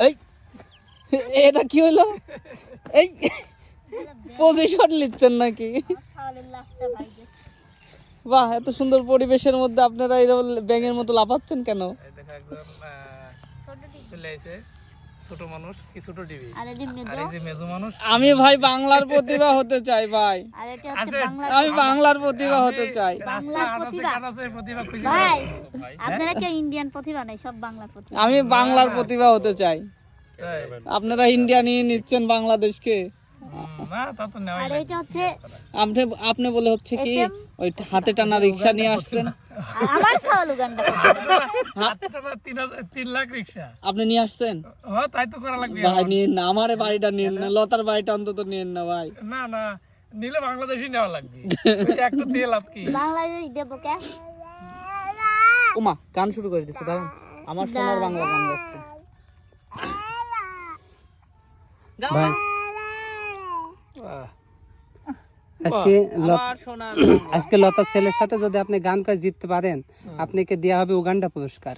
এই, এটা কি হলো এই পজিশন নিচ্ছেন নাকি? বাহ, এত সুন্দর পরিবেশের মধ্যে আপনারা এরকম ব্যাঙের মতো লাফাচ্ছেন কেন? ছোট মানুষ কি ছোট টিভি? আর এই যে মেজো? মানুষ। আমি ভাই বাংলার প্রতিভা হতে চাই ভাই। আর এটা হচ্ছে বাংলা আমি বাংলার প্রতিভা হতে চাই। রাস্তা আনাচে প্রতিভা। খুঁজে ভাই ভাই আপনারা কেউ ইন্ডিয়ান প্রতিভা নাই সব বাংলা প্রতিভা। আমি বাংলার প্রতিভা হতে চাই। আপনারা ইন্ডিয়া নিয়ে নিচ্ছেন বাংলাদেশকে? আপনি আপনি বলে হচ্ছে কি ওই হাতে টানা রিক্সা নিয়ে আসছেন? আমার খাওয়া লুগানটা তিন তিন লাখ রিক্সা। আপনি নিয়ে আসছেন? হ্যাঁ তাই তো করা লাগবে ভাই নিন না আমার বাড়িটা নিন না লতার বাড়িটা অন্তত নিন না ভাই। না না নিলে বাংলাদেশি নেওয়া লাগবে। একটা তেল আপ কি? বাংলায় দেবো কে? ওমা গান শুরু করে দিচ্ছে দাঁড়ান। আমার সোনার বাংলা গান যাচ্ছে। ভাই। আহ, আজকে আজকে লতা ছেলের সাথে যদি আপনি গান করে জিততে পারেন আপনাকে দেওয়া হবে উগান্ডা পুরস্কার।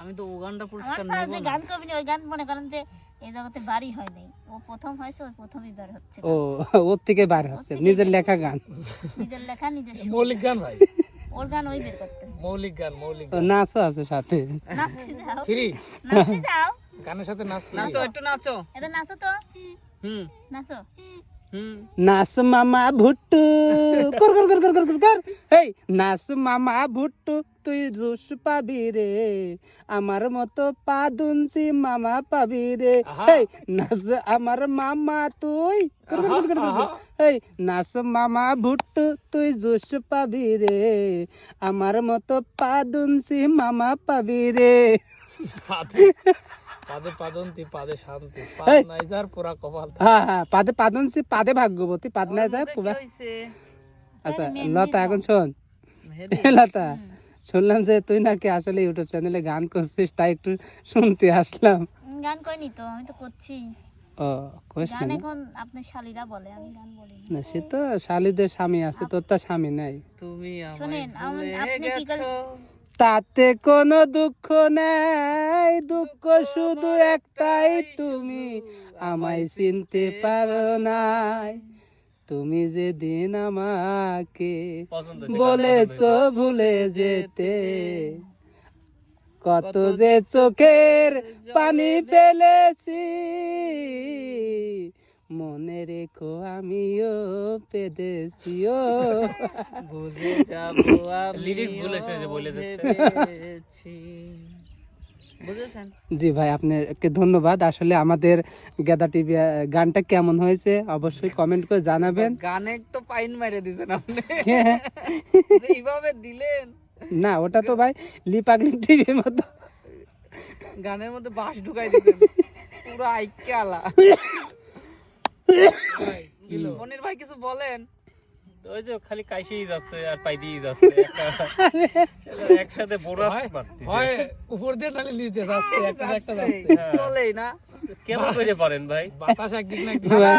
আমি তো উগান্ডা পুরস্কার নেব না। গান করবি না, ওই গান মনে করেন যে এই জগতে বাড়ি হয় নাই। ও প্রথম হয়েছে ওই প্রথমই বের হচ্ছে ও ওর থেকে বার হচ্ছে নিজের লেখা গান। নিজের লেখা নিজের মৌলিক গান ভাই। ওর গান ওই বের করতে। মৌলিক গান মৌলিক ও নাচও আছে সাথে। নাচতে যাও। ফ্রি? নাচতে যাও। গানের সাথে নাচ। নাচো একটু নাচো। এটা নাচো তো। হুম। নাচো। নাচ মামা ভুট্টু। কর কর কর কর কর কর কর। হেই নাচ মামা ভুট্টু তুই জুস পাবি রে। আমার মতো পাদুনসি মামা পাবি রে। হেই নাচ আমার মামা তুই। কর কর কর কর হেই নাচ মামা ভুট্টু তুই জুস পাবি রে। আমার মতো পাদুনসি মামা পাবি রে। পাদে পাদে পাদন্তি পাদে শান্তি। পাদ নাই যার পুরা কপাল। হ্যাঁ হ্যাঁ পাদে পাদুনসি পাদে ভাগ্যবতী পাদ নাই যায় কি আচ্ছা লতা এখন শোন। লতা শুনলাম যে তুই নাকি আসলে ইউটিউব চ্যানেলে গান করছিস তাই একটু শুনতে আসলাম। গান করিনি তো আমি তো করছি। ও কোশ গান এখন আপনার শালীরা বলে আমি গান বলি না। না সে তো শালিদের স্বামী আছে তোর তো স্বামী নাই। তুমি আমায় শোনেন, আপনি কি। তাতে কোনো দুঃখ নাই, দুঃখ শুধু একটাই, তুমি আমায় চিনতে পারো নাই। তুমি যেদিন আমাকে বলেছ ভুলে যেতে, কত যে চোখের পানি ফেলেছি মনে রেখো আমিও পেদেছিও ভুলে যাব আমি Lyrics বলেছে যে বলে দিচ্ছে। জি ভাই আপনাকে ধন্যবাদ। আসলে আমাদের গেদা টিভি গানটা কেমন হয়েছে অবশ্যই কমেন্ট করে জানাবেন। গানে তো পাইন মেরে দিছেন আপনি। হ্যাঁ। এইভাবে দিলেন। না ওটা তো ভাই লিপাগলি টিভির মতো। গানের মধ্যে বাঁশ ঢুকাই দিছেন পুরো আইকে আলা মনির ভাই কিছু বলেন? ওই যে খালি কাইসেই যাচ্ছে আর পাই দিয়েই যাচ্ছে একসাথে বোরাস হয় উপর দিয়ে নালে নিচ দিয়ে যাচ্ছে একটা একটা যাচ্ছে। চলেই না। কেমন করে পারেন ভাই? বাতাস একদিক না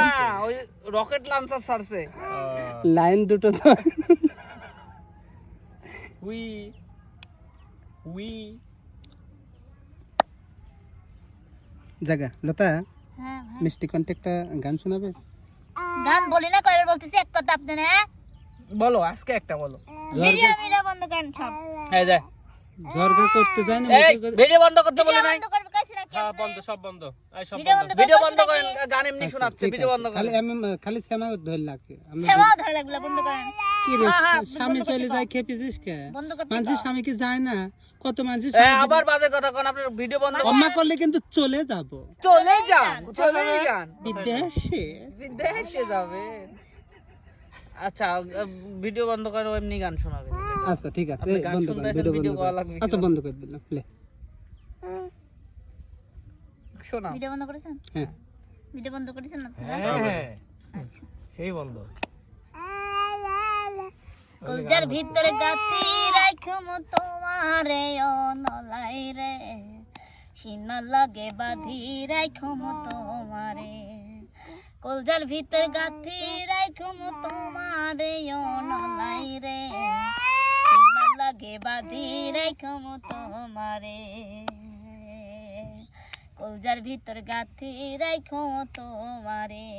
ওই রকেট লঞ্চার ছাড়ছে। লাইন দুটো তো। উই উই। জায়গা লতা। হ্যাঁ হ্যাঁ। মিষ্টি কণ্ঠে একটা গান শোনাবে? গান বলি না কয়বার বলতেছি এক কথা আপনি না বলো আজকে একটা বলো। ভিডিও ভিডিও বন্ধ করেন সব এই যায় ঝরকা করতে যায় না ভিডিও বন্ধ করতে বলি নাই? বন্ধ করবে কইছি নাকি হ্যাঁ বন্ধ সব বন্ধ। এই সব বন্ধ। বন্ধ ভিডিও বন্ধ করেন গান এমনি শোনাচ্ছে ভিডিও বন্ধ খালি করেন। ধরে লাগে আমি ধরে লাগল বন্ধ করেন। কি রে হ্যাঁ, হ্যাঁ, স্বামী চলে যায় খেপেছিস কে? বন্ধ করতে মানুষের স্বামী কি যায় না। কত মানুষের এ, আবার বাজে কথা কোন আপনার ভিডিও বন্ধ অম্মা করলে কিন্তু চলে যাব। চলে যান চলে যান। বিদেশে? বিদেশে যাবে। আচ্ছা ভিডিও বন্ধ করে এমনি গান শোনাবে। আচ্ছা ঠিক আছে গান বন্ধ শুনতে ভিডিও করা লাগবে আচ্ছা বন্ধ করে দিলাম লে। শোনা ভিডিও বন্ধ করেছেন? হ্যাঁ। ভিডিও বন্ধ করেছেন আপনারা? হ্যাঁ সেই বন্ধ। কলজার ভিতরে গাতি রাখম তোমারে অনলাই রে। সিনা লাগে বাঁধি রাখম তোমারে। কলজার ভিতর গাথি রাখম তোমারে অনলাই রে। সিনা লাগে বাঁধি রাখম তোমারে। কলজার ভিতর গাথি রাখো তোমারে।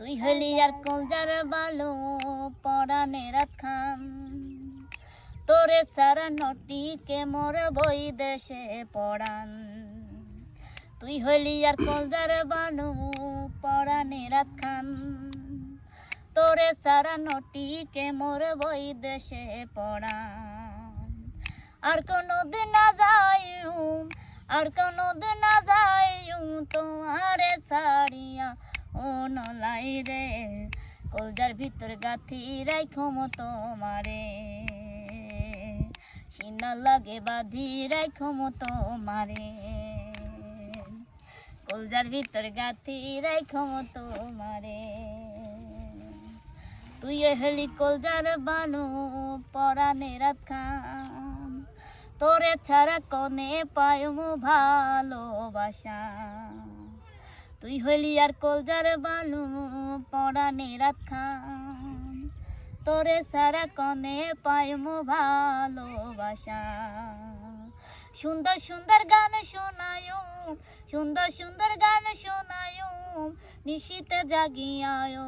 তুই হলি আর কলজার বালো পড়ানে খান। তোরে সারা নটিকে মোর বই দেশে পড়ান। তুই হলি আর কলজার বানু পড়ানে খান। তোরে সারা নটিকে মোর বই দেশে পড়ান। আর কোনো দিন না যাইউ আর কোনো কলজার ভিতর গাথি রাইখো মতো মারে সিনা লাগে বাঁধি রাইখো মতো মারে কলজার ভিতর গাথি রাইখো মতো মারে তুই হলি কলজার বানু, পরানে রাখান তোরে ছাড়া কনে পায়মু ভালোবাসা। তুই হলি আর কলজার বানু পরানে রাখান তোরে সারা কনে পায়মু ভালোবাসা। সুন্দর সুন্দর গান শোনায়ু, সুন্দর সুন্দর গান শোনায়ু, নিশীতে জাগিয়ায়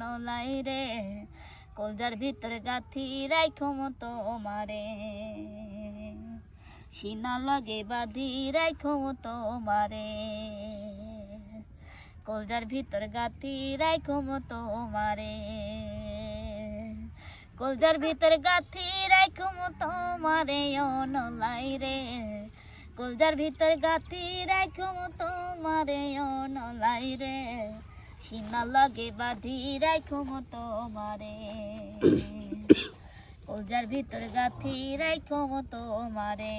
নলাই রে। কলজার ভিতরে গাথি রাইখো মতো মারে সিনা লাগে বাঁধি রাইখো মতো মারে কলজার ভিতর গাথি রাইখো মতো মারে। কলজার ভিতর গাথি রাইখো মতো মারে, ও নলাই রে। কলজার ভিতর গাথি রাইখো মতো মারে, ও নলাই রে। সীমা লাগে বাঁধি রাইখো মতো মারে। কলজার ভিতর গাথি রাইখো মতো মারে।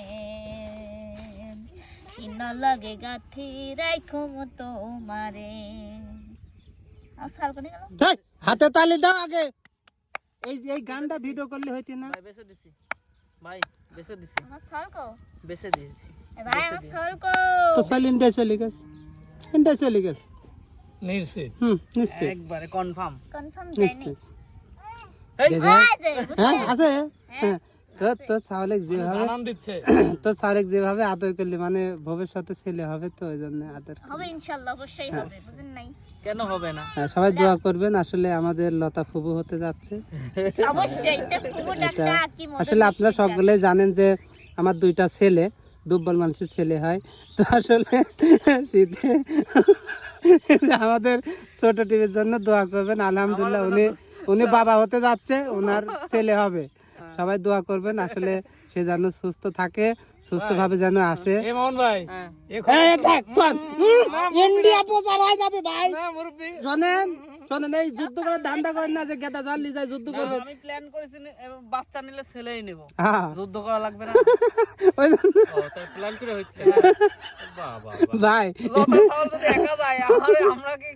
সীমা লাগে গাথি রাইখো মতো মারে আর সাল করে গেল? হেই, হাতে তালি দাও আগে। এই এই গানটা ভিডিও করলে হইতে না। ভাই বেছে দিছি। ভাই বেছে দিছি। আমার সাল কো? বেছে দিয়েছি। ভাই আমার সাল কো। তো সাল ইন্ডিয়া চলে গেছে। ইন্ডিয়া চলে গেছে। নিশ্চিত। হুম নিশ্চয় একবারে কনফার্ম কনফার্ম দেয়নি। নিশ্চয় এই, দে দে। হ্যাঁ আছে? হ্যাঁ, তো তো সাওলেক যেভাবে যেভাবে আদর করলে মানে ভবিষ্যতে ছেলে হবে তো ওই জন্য আদর হবে ইনশাল্লাহ অবশ্যই হবে বুঝেন নাই। কেন হবে না? হ্যাঁ, সবাই দোয়া করবেন আসলে আমাদের লতা ফুবু হতে যাচ্ছে। অবশ্যই আসলে আপনারা সকলে জানেন। যে আমার দুইটা ছেলে দুর্বল মানুষের ছেলে হয়। তো আসলে শীতে আমাদের ছোট টিভির জন্য দোয়া করবেন। আলহামদুলিল্লাহ উনি উনি বাবা হতে যাচ্ছে ওনার ছেলে হবে। সবাই দোয়া করবেন আসলে সে যেন সুস্থ থাকে সুস্থভাবে যেন আসে। ভাই এ এই দেখ, তোর, হুম, ইন্ডিয়া প্রচার হয়ে যাবে ভাই। শোনেন শোনেন এই যুদ্ধ করে ধান্দা করেন না যে গেদা চাল্লি যায় যুদ্ধ করবে। আমি প্ল্যান করেছি বাচ্চা নিলে ছেলেই নেব। যুদ্ধ করা লাগবে না। ওই জন্য। ও তাই প্ল্যান করে হচ্ছে বাহ বাহ ভাই। লতা ছাগল যদি একা যায় আরে আমরা কি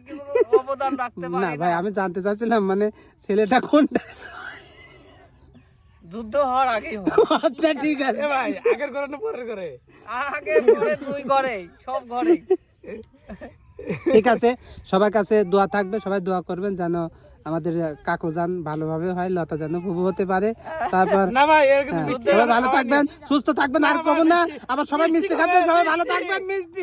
অবদান রাখতে না ভাই আমি জানতে চাচ্ছিলাম মানে ছেলেটা কোনটা? যুদ্ধ হওয়ার আগেই আচ্ছা ঠিক আছে। ভাই আগের করে না পরের করে আগে পরে দুই ঘরে সব ঘরে ঠিক আছে সবার কাছে দোয়া থাকবে সবাই দোয়া করবেন যেন আমাদের কাকু যান ভালোভাবে হয় লতা যেন ফুবু হতে পারে। তারপর না ভাই এর কিন্তু হ্যাঁ, সবাই ভালো থাকবেন সুস্থ থাকবেন আর কব না। আবার সবাই মিষ্টি খাচ্ছেন সবাই ভালো থাকবেন মিষ্টি।